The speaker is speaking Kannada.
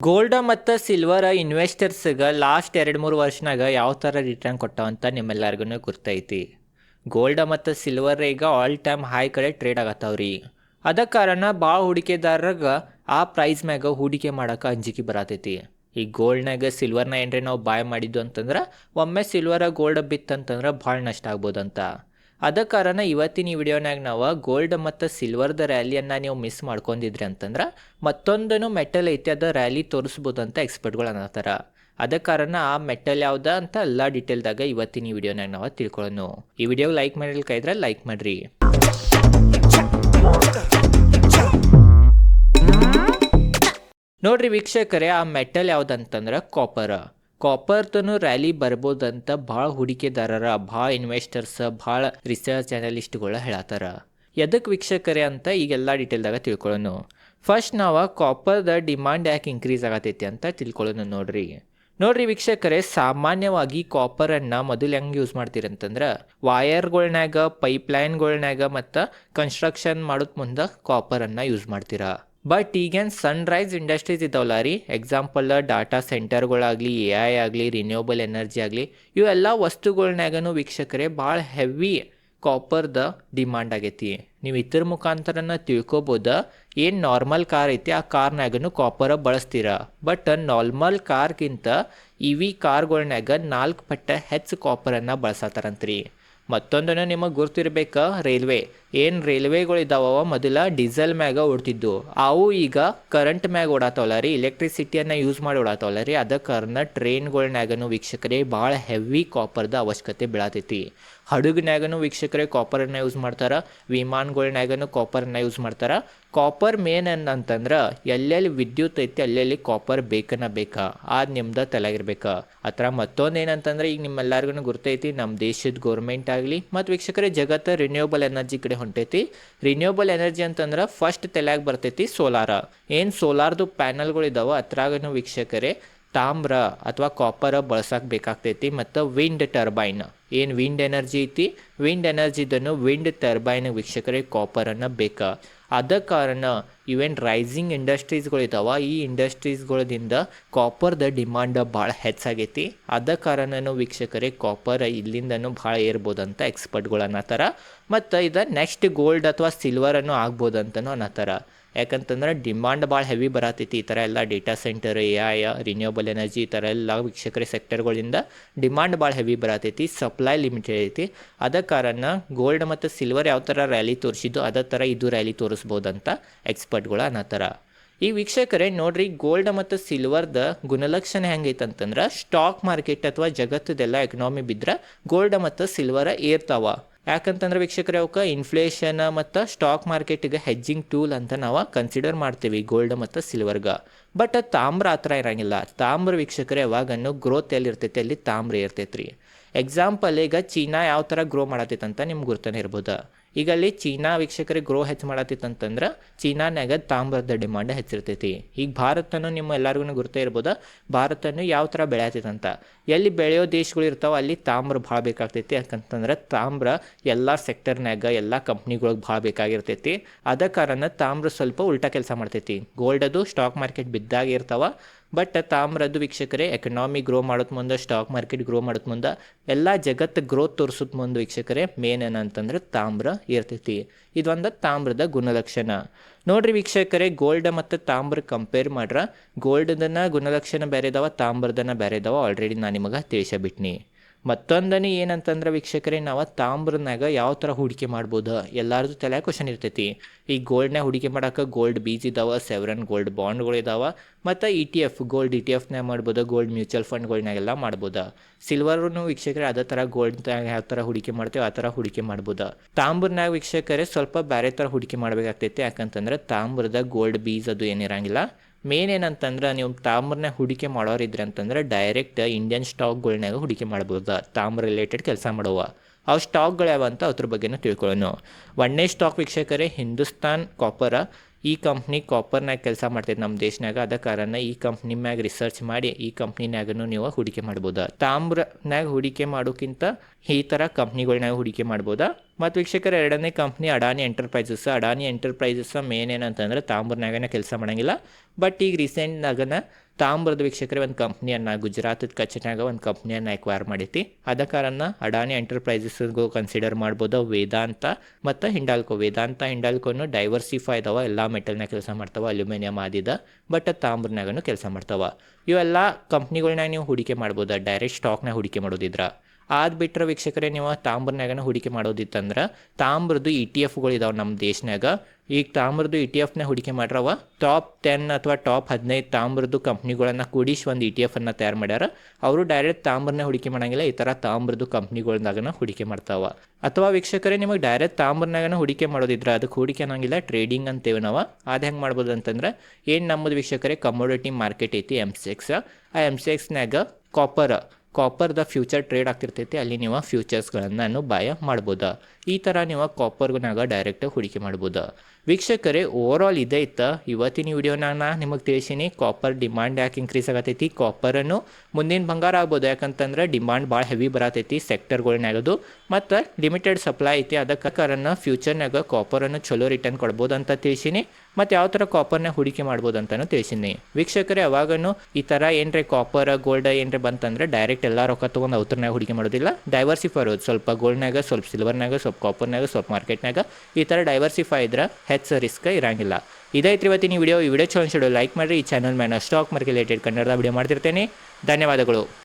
ಗೋಲ್ಡ ಮತ್ತು ಸಿಲ್ವರ್ ಇನ್ವೆಸ್ಟರ್ಸ್ಗೆ ಲಾಸ್ಟ್ ಎರಡು ಮೂರು ವರ್ಷನಾಗ ಯಾವ ಥರ ರಿಟರ್ನ್ ಕೊಟ್ಟಾವಂತ ನಿಮ್ಮೆಲ್ಲರಿಗೂ ಗೊತ್ತೈತಿ ಗೋಲ್ಡ ಮತ್ತು ಸಿಲ್ವರ್ ಈಗ ಆಲ್ ಟೈಮ್ ಹೈ ಕಡೆ ಟ್ರೇಡ್ ಆಗತ್ತವ್ರಿ. ಅದ ಕಾರಣ ಭಾಳ ಹೂಡಿಕೆದಾರರಿಗೆ ಆ ಪ್ರೈಸ್ ಮ್ಯಾಗ ಹೂಡಿಕೆ ಮಾಡೋಕೆ ಅಂಜಿಕೆ ಬರತೈತಿ. ಈ ಗೋಲ್ಡ್ನಾಗ ಸಿಲ್ವರ್ನ ಏನ್ರಿ ನಾವು ಬಾಯ್ ಮಾಡಿದ್ದು ಅಂತಂದ್ರೆ ಒಮ್ಮೆ ಸಿಲ್ವರ ಗೋಲ್ಡ್ ಬಿತ್ತಂತಂದ್ರೆ ಭಾಳ ನಷ್ಟ ಆಗ್ಬೋದಂತ. ಅದ ಕಾರಣ ಇವತ್ತಿನ ಈ ವಿಡಿಯೋನಾಗ ನಾವು ಗೋಲ್ಡ್ ಮತ್ತು ಸಿಲ್ವರ್ದ ರ್ಯಾಲಿಯನ್ನು ನೀವು ಮಿಸ್ ಮಾಡ್ಕೊಂಡಿದ್ರಿ ಅಂತಂದ್ರೆ ಮತ್ತೊಂದನು ಮೆಟಲ್ ಐತಿ, ಅದ ರ್ಯಾಲಿ ತೋರಿಸ್ಬೋದು ಅಂತ ಎಕ್ಸ್ಪರ್ಟ್ಗಳು ಅನ್ನತ್ತಾರ ಅದ ಕಾರಣ ಆ ಮೆಟಲ್ ಯಾವ್ದ ಅಂತ ಎಲ್ಲ ಡೀಟೇಲ್ದಾಗ ಇವತ್ತಿನ ಈ ವಿಡಿಯೋನಾಗ ನಾವು ತಿಳ್ಕೊಳ್ಳೋಣ ಈ ವಿಡಿಯೋ ಲೈಕ್ ಮಾಡಿದ್ರೆ ಇದ್ರೆ ಲೈಕ್ ಮಾಡ್ರಿ. ನೋಡ್ರಿ ವೀಕ್ಷಕರೇ, ಆ ಮೆಟಲ್ ಯಾವ್ದಂತಂದ್ರೆ ಕಾಪರ್ ಕಾಪರ್ದನು ರ್ಯಾಲಿ ಬರ್ಬೋದಂತ ಭಾಳ ಹೂಡಿಕೆದಾರರ, ಭಾಳ ಇನ್ವೆಸ್ಟರ್ಸ್ ಭಾಳ ರಿಸರ್ಚ್ ಅನಲಿಸ್ಟ್ಗಳು ಹೇಳತ್ತಾರ ಎದಕ್ಕೆ ವೀಕ್ಷಕರೇ ಅಂತ ಈಗೆಲ್ಲ ಡೀಟೇಲ್ದಾಗ ತಿಳ್ಕೊಳ್ಳೋಣ ಫಸ್ಟ್ ನಾವು ಕಾಪರ್ದ ಡಿಮಾಂಡ್ ಯಾಕೆ ಇನ್ಕ್ರೀಸ್ ಆಗತೈತಿ ಅಂತ ತಿಳ್ಕೊಳ್ಳೋಣ ನೋಡ್ರಿ. ನೋಡ್ರಿ ವೀಕ್ಷಕರೇ, ಸಾಮಾನ್ಯವಾಗಿ ಕಾಪರನ್ನು ಮೊದಲು ಹೆಂಗೆ ಯೂಸ್ ಮಾಡ್ತೀರಿ ಅಂತಂದ್ರೆ ವಯರ್ಗಳ್ನಾಗ ಪೈಪ್ಲೈನ್ಗಳ್ನಾಗ ಮತ್ತು ಕನ್ಸ್ಟ್ರಕ್ಷನ್ ಮಾಡೋದ್ ಮುಂದೆ ಕಾಪರನ್ನು ಯೂಸ್ ಮಾಡ್ತೀರಾ. ಬಟ್ ಈಗೇನು ಸನ್ರೈಸ್ ಇಂಡಸ್ಟ್ರೀಸ್ ಇದಾವಲ್ಲ ರೀ ಎಕ್ಸಾಂಪಲ್ ಡಾಟಾ ಸೆಂಟರ್ಗಳಾಗಲಿ ಎ ಐ ಆಗಲಿ ರಿನ್ಯೂವಬಲ್ ಎನರ್ಜಿ ಆಗಲಿ, ಇವೆಲ್ಲ ವಸ್ತುಗಳ್ನಾಗನು ವೀಕ್ಷಕರೇ ಭಾಳ ಹೆವಿ ಕಾಪರ್ದ ಡಿಮಾಂಡ್ ಆಗೈತಿ. ನೀವು ಇತರ ಮುಖಾಂತರನ ತಿಳ್ಕೊಬೋದು, ಏನು ನಾರ್ಮಲ್ ಕಾರ್ ಐತಿ, ಆ ಕಾರ್ನಾಗೂ ಕಾಪರ ಬಳಸ್ತೀರ? ಬಟ್ ನಾರ್ಮಲ್ ಕಾರ್ಗಿಂತ ಇ ವಿ ಕಾರ್ಗಳ್ನಾಗ ನಾಲ್ಕು ಪಟ್ಟ ಹೆಚ್ಚು ಕಾಪರನ್ನು ಬಳಸತ್ತಾರಂತ್ರಿ ಮತ್ತೊಂದನ್ನು ನಿಮಗೆ ಗುರ್ತಿರ್ಬೇಕು ರೈಲ್ವೆ ಏನು ರೈಲ್ವೆಗಳು ಇದಾವ ಮೊದಲ ಡೀಸೆಲ್ ಮ್ಯಾಗ ಓಡ್ತಿದ್ದು. ಅವು ಈಗ ಕರೆಂಟ್ ಮ್ಯಾಗ ಓಡಾತಾವಲ್ಲ ರೀ? ಎಲೆಕ್ಟ್ರಿಸಿಟಿಯನ್ನು ಯೂಸ್ ಮಾಡಿ ಓಡಾತಾವಲ್ಲ ರೀ? ಅದ ಕಾರಣ ವೀಕ್ಷಕರೇ ಭಾಳ ಹೆವಿ ಕಾಪರ್ದ ಅವಶ್ಯಕತೆ ಬೀಳತೈತಿ. ಹಡಗ್ನಾಗನು ವೀಕ್ಷಕರೇ ಕಾಪರನ್ನ ಯೂಸ್ ಮಾಡ್ತಾರೆ. ವಿಮಾನಗಳ್ನಾಗನು ಕಾಪರನ್ನ ಯೂಸ್ ಮಾಡ್ತಾರೆ. ಕಾಪರ್ ಮೇನ್ ಅಂತಂದ್ರೆ ಎಲ್ಲೆಲ್ಲಿ ವಿದ್ಯುತ್ ಐತಿ ಅಲ್ಲೆಲ್ಲಿ ಕಾಪರ್ ಬೇಕನ್ನ ಬೇಕಾ? ಅದು ನಿಮ್ದು ತಲೆಗಿರ್ಬೇಕು. ಆ ಮತ್ತೊಂದು ಏನಂತಂದ್ರೆ ಈಗ ನಿಮ್ಮೆಲ್ಲರಿಗೂ ಗೊತ್ತೈತಿ ನಮ್ಮ ದೇಶದ ಗೌರ್ಮೆಂಟ್ ಆಗಲಿ ಮತ್ತು ವೀಕ್ಷಕರೇ ಜಗತ್ತು ರಿನ್ಯೂವಬಲ್ ಎನರ್ಜಿ ಕಡೆ ಹೊಂಟೈತಿ. ರಿನ್ಯೂಬಲ್ ಎನರ್ಜಿ ಅಂತಂದ್ರೆ ಫಸ್ಟ್ ತಲೆಯಾಗ ಬರ್ತೈತಿ ಸೋಲಾರ ಏನು ಸೋಲಾರ್ದು ಪ್ಯಾನಲ್ಗಳು ಇದಾವೆ ಅದ್ರಾಗನು ವೀಕ್ಷಕರೇ, ತಾಮ್ರ ಅಥವಾ ಕಾಪರ ಬಳಸಕ್ಕೆ ಬೇಕಾಗ್ತೈತಿ ಮತ್ತು ವಿಂಡ್ ಟರ್ಬೈನ್ ಏನು ವಿಂಡ್ ಎನರ್ಜಿ ಐತಿ? ವಿಂಡ್ ಎನರ್ಜಿದನ್ನು ವಿಂಡ್ ಟರ್ಬೈನ್ ವೀಕ್ಷಕರಿಗೆ ಕಾಪರನ್ನು ಬೇಕಾ. ಅದ ಕಾರಣ ಇವೇನು ರೈಸಿಂಗ್ ಇಂಡಸ್ಟ್ರೀಸ್ಗಳು ಇದಾವ ಈ ಇಂಡಸ್ಟ್ರೀಸ್ಗಳಿಂದ ಕಾಪರ್ದ ಡಿಮಾಂಡ್ ಭಾಳ ಹೆಚ್ಚಾಗೈತಿ. ಅದ ಕಾರಣನೂ ವೀಕ್ಷಕರೇ ಕಾಪರ್ ಇಲ್ಲಿಂದನೂ ಭಾಳ ಏರ್ಬೋದಂತ ಎಕ್ಸ್ಪರ್ಟ್ಗಳು ಅನ್ನತ್ತಾರ ಮತ್ತು ಇದು ನೆಕ್ಸ್ಟ್ ಗೋಲ್ಡ್ ಅಥವಾ ಸಿಲ್ವರನ್ನು ಆಗ್ಬೋದಂತನೂ ಅನ್ನತ್ತಾರ ಯಾಕಂತಂದ್ರೆ ಡಿಮಾಂಡ್ ಭಾಳ ಹೆವಿ ಬರತೈತಿ ಈ ಥರ ಎಲ್ಲ data center A I renewable energy ಈ ಥರ ಎಲ್ಲ ವೀಕ್ಷಕರ ಸೆಕ್ಟರ್ಗಳಿಂದ ಡಿಮಾಂಡ್ ಭಾಳ ಹೆವಿ ಬರತೈತಿ ಸಪ್ಲೈ ಲಿಮಿಟೆಡ್ ಐತಿ. ಅದ ಕಾರಣ ಗೋಲ್ಡ್ ಮತ್ತು ಸಿಲ್ವರ್ ಯಾವ ಥರ ರ್ಯಾಲಿ ತೋರಿಸಿದ್ದು ಅದೇ ಥರ ಇದು ರ್ಯಾಲಿ ತೋರಿಸ್ಬೋದಂತ ಎಕ್ಸ್ಪರ್ಟ್ಗಳು ಅನ್ನತ್ತಾರ ಈ ವೀಕ್ಷಕರೇ, ನೋಡ್ರಿ ಗೋಲ್ಡ್ ಮತ್ತು ಸಿಲ್ವರ್ದ ಗುಣಲಕ್ಷಣ ಹೆಂಗೈತೆ ಅಂತಂದ್ರೆ ಸ್ಟಾಕ್ ಮಾರ್ಕೆಟ್ ಅಥವಾ ಜಗತ್ತದೆಲ್ಲ ಎಕನಾಮಿ ಬಿದ್ದರೆ ಗೋಲ್ಡ್ ಮತ್ತು ಸಿಲ್ವರ ಏರ್ತಾವ. ಯಾಕಂತಂದ್ರೆ ವೀಕ್ಷಕರೇ, ಅವಕ್ಕೆ ಇನ್ಫ್ಲೇಷನ್ ಮತ್ತು ಸ್ಟಾಕ್ ಮಾರ್ಕೆಟ್ಗೆ ಹೆಜ್ಜಿಂಗ್ ಟೂಲ್ ಅಂತ ನಾವು ಕನ್ಸಿಡರ್ ಮಾಡ್ತೀವಿ ಗೋಲ್ಡ್ ಮತ್ತು ಸಿಲ್ವರ್ಗೆ ಬಟ್ ತಾಮ್ರ ಆ ಥರ ಇರಂಗಿಲ್ಲ. ತಾಮ್ರ ವೀಕ್ಷಕರೇ ಯಾವಾಗನ್ನು ಗ್ರೋತ್ ಎಲ್ಲಿ ಇರ್ತೈತಿ, ಅಲ್ಲಿ ತಾಮ್ರ ಇರ್ತೈತೆ ರೀ ಎಕ್ಸಾಂಪಲ್ ಈಗ ಚೀನಾ ಯಾವ ಥರ ಗ್ರೋ ಮಾಡತ್ತೈತೆ ಅಂತ ನಿಮ್ಗೆ ಗುರ್ತನೇ ಇರ್ಬೋದು ಈಗ ಅಲ್ಲಿ ಚೀನಾ ವೀಕ್ಷಕರಿಗೆ ಗ್ರೋ ಹೆಚ್ಚು ಮಾಡತ್ತಿತ್ತಂತಂದ್ರೆ ಚೀನಾನ್ಯಾಗ ತಾಮ್ರದ ಡಿಮಾಂಡ್ ಹೆಚ್ಚಿರ್ತೈತಿ. ಈಗ ಭಾರತನೂ ನಿಮ್ಮ ಎಲ್ಲರಿಗೂ ಗುರ್ತೇ ಇರ್ಬೋದು, ಭಾರತನು ಯಾವ ಥರ ಬೆಳೆಯತ್ತಿತ್ತಂತ ಎಲ್ಲಿ ಬೆಳೆಯೋ ದೇಶಗಳು ಇರ್ತಾವೆ ಅಲ್ಲಿ ತಾಮ್ರ ಭಾಳ ಬೇಕಾಗ್ತೈತಿ. ಯಾಕಂತಂದ್ರೆ ತಾಮ್ರ ಎಲ್ಲ ಸೆಕ್ಟರ್ನ್ಯಾಗ ಎಲ್ಲ ಕಂಪ್ನಿಗಳಿಗೆ ಭಾಳ ಬೇಕಾಗಿರ್ತೈತಿ. ಅದ ಕಾರಣ ತಾಮ್ರ ಸ್ವಲ್ಪ ಉಲ್ಟಾ ಕೆಲಸ ಮಾಡ್ತೈತಿ. ಗೋಲ್ಡ್ ಅದು ಸ್ಟಾಕ್ ಮಾರ್ಕೆಟ್ ಬಿದ್ದಾಗ ಇರ್ತಾವ. ಬಟ್ ತಾಮ್ರದ್ದು ವೀಕ್ಷಕರೇ ಎಕನಾಮಿ ಗ್ರೋ ಮಾಡೋದ್ ಮುಂದೆ ಸ್ಟಾಕ್ ಮಾರ್ಕೆಟ್ ಗ್ರೋ ಮಾಡೋದ್ ಮುಂದೆ, ಎಲ್ಲ ಜಗತ್ತು ಗ್ರೋತ್ ತೋರಿಸೋದ್ ಮುಂದೆ ವೀಕ್ಷಕರೇ ಮೇನ್ ಏನಂತಂದ್ರೆ ತಾಮ್ರ ಇರ್ತೈತಿ. ಇದೊಂದು ತಾಮ್ರದ ಗುಣಲಕ್ಷಣ. ನೋಡ್ರಿ ವೀಕ್ಷಕರೇ ಗೋಲ್ಡ್ ಮತ್ತು ತಾಮ್ರ ಕಂಪೇರ್ ಮಾಡ್ರ ಗೋಲ್ಡ್ದನ್ನ ಗುಣಲಕ್ಷಣ ಬೇರೆ ತಾಮ್ರದನ್ನ ಬೇರೆ ಇದಾವ ಆಲ್ರೆಡಿ ನಾನು ನಿಮಗೆ ತಿಳಿಸಬಿಟ್ನಿ. ಮತ್ತೊಂದನೇ ಏನಂತಂದ್ರೆ ವೀಕ್ಷಕರೇ, ನಾವು ತಾಮ್ರನಾಗ ಯಾವ ಥರ ಹೂಡಿಕೆ ಮಾಡ್ಬೋದು? ಎಲ್ಲರದು ತಲೆ ಕ್ವಶನ್ ಇರ್ತೈತಿ. ಈ ಗೋಲ್ಡ್ನಾಗ ಹೂಡಿಕೆ ಮಾಡೋಕೆ ಗೋಲ್ಡ್ ಬೀಜ್ ಇದಾವೆ ಸೆವ್ರನ್ ಗೋಲ್ಡ್ ಬಾಂಡ್ಗಳು ಇದಾವೆ, ಮತ್ತು E T F gold E T ಎಫ್ನಾಗ ಮಾಡ್ಬೋದು ಗೋಲ್ಡ್ ಮ್ಯೂಚುವಲ್ ಫಂಡ್ಗಳ್ನಾಗೆಲ್ಲ ಮಾಡ್ಬೋದು. ಸಿಲ್ವರ್ನು ವೀಕ್ಷಕರೇ, ಅದೇ ಥರ ಗೋಲ್ಡ್ನಾಗ ಯಾವ ಥರ ಹೂಡಿಕೆ ಮಾಡ್ತೇವೆ, ಆ ಥರ ಹೂಡಿಕೆ ಮಾಡ್ಬೋದು. ತಾಮ್ರನಾಗ ವೀಕ್ಷಕರೇ, ಸ್ವಲ್ಪ ಬೇರೆ ಥರ ಹೂಡಿಕೆ ಮಾಡಬೇಕಾಗ್ತೈತಿ, ಯಾಕಂತಂದ್ರೆ ತಾಮ್ರದ ಗೋಲ್ಡ್ ಬೀಜ್ ಅದು ಏನಿರಂಗಿಲ್ಲ. ಮೇನ್ ಏನಂತಂದ್ರೆ ನೀವು ತಾಮ್ರನ್ನ ಹೂಡಿಕೆ ಮಾಡೋರಿದ್ರೆ ಅಂತಂದ್ರೆ ಡೈರೆಕ್ಟ್ ಇಂಡಿಯನ್ ಸ್ಟಾಕ್ಗಳ್ನಾಗ ಹೂಡಿಕೆ ಮಾಡ್ಬೋದು. ತಾಮ್ರ ರಿಲೇಟೆಡ್ ಕೆಲಸ ಮಾಡುವ. ಅವು ಸ್ಟಾಕ್ಗಳು ಯಾವ ಅಂತ ಅದ್ರ ಬಗ್ಗೆನೂ ತಿಳ್ಕೊಳ್ಳೋಣ ಒಂದನೇ ಸ್ಟಾಕ್ ವೀಕ್ಷಕರೇ ಹಿಂದೂಸ್ತಾನ್ ಕಾಪರ ಈ ಕಂಪ್ನಿ ಕಾಪರ್ನಾಗ ಕೆಲಸ ಮಾಡ್ತೈತೆ ನಮ್ಮ ದೇಶನಾಗ ಅದ ಕಾರಣ ಈ ಕಂಪ್ನಿ ಮ್ಯಾಗ ರಿಸರ್ಚ್ ಮಾಡಿ ಈ ಕಂಪ್ನಿನಾಗೂ ನೀವು ಹೂಡಿಕೆ ಮಾಡ್ಬೋದು. ತಾಮ್ರನಾಗ ಹೂಡಿಕೆ ಮಾಡೋಕ್ಕಿಂತ ಈ ಥರ ಕಂಪ್ನಿಗಳ್ನಾಗ ಹೂಡಿಕೆ ಮಾಡ್ಬೋದಾ? ಮತ್ತು ವೀಕ್ಷಕರ, ಎರಡನೇ company Adani Enterprises Adani Enterprises main ಏನಂತಂದ್ರೆ ತಾಮ್ರನಾಗನ ಕೆಲಸ ಮಾಡಂಗಿಲ್ಲ. ಬಟ್ ಈಗ ರೀಸೆಂಟ್ನಾಗನ ತಾಮ್ರದ ವೀಕ್ಷಕರೇ ಒಂದು ಕಂಪ್ನಿಯನ್ನು ಗುಜರಾತದ ಕಚ್ಚಿನಾಗ ಒಂದು ಕಂಪ್ನಿಯನ್ನು ಎಕ್ವೈರ್ ಮಾಡೈತಿ. ಅದ ಕಾರಣ ಅಡಾನಿ ಎಂಟರ್ಪ್ರೈಸಸ್ಗೂ ಕನ್ಸಿಡರ್ ಮಾಡ್ಬೋದು ವೇದಾಂತ ಮತ್ತು ಹಿಂಡಾಲ್ಕೋ. ವೇದಾಂತ, ಹಿಂಡಾಲ್ಕೋನು ಡೈವರ್ಸಿಫೈ ಇದಾವ ಎಲ್ಲ ಮೆಟಲ್ನಾಗ ಕೆಲಸ ಮಾಡ್ತಾವ ಅಲ್ಯೂಮಿನಿಯಂ ಆದಿದ ಬಟ್ ತಾಮ್ರನಾಗನು ಕೆಲಸ ಮಾಡ್ತಾವ. ಇವೆಲ್ಲ ಕಂಪ್ನಿಗಳ್ನಾಗ ನೀವು ಹೂಡಿಕೆ ಮಾಡ್ಬೋದು ಡೈರೆಕ್ಟ್ ಸ್ಟಾಕ್ನಾಗ ಹೂಡಿಕೆ ಮಾಡೋದಿದ್ರ. ಅದು ಬಿಟ್ಟರೆ ವೀಕ್ಷಕರೇ, ನೀವು ತಾಮ್ರನಾಗನ ಹೂಡಿಕೆ ಮಾಡೋದಿತ್ತಂದ್ರೆ ತಾಮ್ರದ್ದು ಇ ಟಿ ಎಫ್ಗಳು ಇದಾವೆ ನಮ್ಮ ದೇಶನಾಗ ಈಗ ತಾಮ್ರದ್ದು ಇ ಟಿ ಎಫ್ನ ಹೂಡಿಕೆ ಮಾಡ್ರವ ಟಾಪ್ ಟೆನ್ ಅಥವಾ ಟಾಪ್ ಹದಿನೈದು ತಾಮ್ರದ್ದು ಕಂಪ್ನಿಗಳನ್ನು ಕೂಡಿಸಿ ಒಂದು ಇ ಟಿ ಎಫನ್ನು ತಯಾರು ಮಾಡ್ಯಾರ. ಅವರು ಡೈರೆಕ್ಟ್ ತಾಮ್ರನ್ನ ಹೂಡಿಕೆ ಮಾಡಂಗಿಲ್ಲ, ಈ ಥರ ತಾಮ್ರದ್ದು ಕಂಪ್ನಿಗಳ್ದಾಗನ ಹೂಡಿಕೆ ಮಾಡ್ತಾವ. ಅಥವಾ ವೀಕ್ಷಕರೇ, ನಿಮಗೆ ಡೈರೆಕ್ಟ್ ತಾಮ್ರನಾಗನ ಹೂಡಿಕೆ ಮಾಡೋದಿದ್ರೆ ಅದಕ್ಕೆ ಹೂಡಿಕೆ ಅನ್ನೋಂಗಿಲ್ಲ ಟ್ರೇಡಿಂಗ್ ಅಂತೇವೆ ನಾವು. ಅದು ಹೆಂಗೆ ಮಾಡ್ಬೋದು ಅಂತಂದ್ರೆ, ಏನು ನಮ್ಮದು ವೀಕ್ಷಕರೇ ಕಮೋಡಿಟಿ ಮಾರ್ಕೆಟ್ ಐತಿ ಎಂ ಸಿ ಎಕ್ಸ್ ಆ ಎಂ ಸಿ ಎಕ್ಸ್ನಾಗ ಕಾಪರ್ ಕಾಪರ್ದ ಫ್ಯೂಚರ್ ಟ್ರೇಡ್ ಆಗ್ತಿರ್ತೈತಿ, ಅಲ್ಲಿ ನೀವು ಫ್ಯೂಚರ್ಸ್ಗಳನ್ನು ಬಾಯ ಮಾಡ್ಬೋದು. ಈ ಥರ ನೀವು ಕಾಪರ್ನಾಗ ಡೈರೆಕ್ಟ್ ಹೂಡಿಕೆ ಮಾಡ್ಬೋದು. ವೀಕ್ಷಕರೇ ಓವರ್ ಆಲ್ ಇದೇ ಇತ್ತು. ಇವತ್ತಿನ ವಿಡಿಯೋನಾಗ ನಾ ನಿಮಗೆ ತಿಳಿಸೀನಿ ಕಾಪರ್ ಡಿಮಾಂಡ್ ಯಾಕೆ ಇನ್ಕ್ರೀಸ್ ಆಗತೈತಿ? ಕಾಪರನ್ನು ಮುಂದಿನ ಬಂಗಾರ ಆಗ್ಬೋದು. ಯಾಕಂತಂದ್ರೆ ಡಿಮಾಂಡ್ ಭಾಳ ಹೆವಿ ಬರತೈತಿ ಸೆಕ್ಟರ್ಗಳನ್ನಾಗದು ಮತ್ತು ಲಿಮಿಟೆಡ್ ಸಪ್ಲೈ ಐತಿ, ಅದಕ್ಕೆ ಕಾರಣ ಫ್ಯೂಚರ್ನಾಗ ಕಾಪರನ್ನು ಚಲೋ ರಿಟರ್ನ್ ಕೊಡ್ಬೋದು ಅಂತ ತಿಳಿಸೀನಿ. ಮತ್ತು ಯಾವ ಥರ ಕಾಪರ್ನ ಹೂಡಿಕೆ ಮಾಡ್ಬೋದು ಅಂತಲೂ ತಿಳಿಸೀನಿ. ವೀಕ್ಷಕರೇ ಅವಾಗನು ಈ ಥರ ಏನ್ರಿ ಕಾಪರ್ ಗೋಲ್ಡ್ ಏನ್ರಿ ಬಂತಂದ್ರೆ ಡೈರೆಕ್ಟ್ ಎಲ್ಲ ರೊಕ್ಕ ತೊಗೊಂಡು ಅವ್ರನ್ನಾಗ ಹೂಡಿಕೆ ಮಾಡೋದಿಲ್ಲ. ಡೈವರ್ಸಿಫೈ ಇರೋದು. ಸ್ವಲ್ಪ ಗೋಲ್ಡ್ನಾಗ ಸ್ವಲ್ಪ ಸಿಲ್ವರ್ನಾಗ ಸ್ವಲ್ಪ ಕಾಪರ್ನಾಗ ಸ್ವಲ್ಪ ಮಾರ್ಕೆಟ್ನಾಗ ಈ ಥರ ಡೈವರ್ಸಿಫೈ ಇದ್ರೆ ಹೆಚ್ಚು ರಿಸ್ಕ್ ಇರಂಗಿಲ್ಲ. ಇದಾಯ್ತು ಇವತ್ತಿನ ವಿಡಿಯೋ, ಈ ವಿಡಿಯೋ ಚಲೋ ಲೈಕ್ ಮಾಡಿರಿ. ಈ ಚಾನಲ್ ಮೇಲೆ ಸ್ಟಾಕ್ ಮಾರ್ಕೆಟ್ ರಿಲೇಟೆಡ್ ಕನ್ನಡದ ವಿಡಿಯೋ ಮಾಡ್ತಿರ್ತೇನೆ. ಧನ್ಯವಾದಗಳು.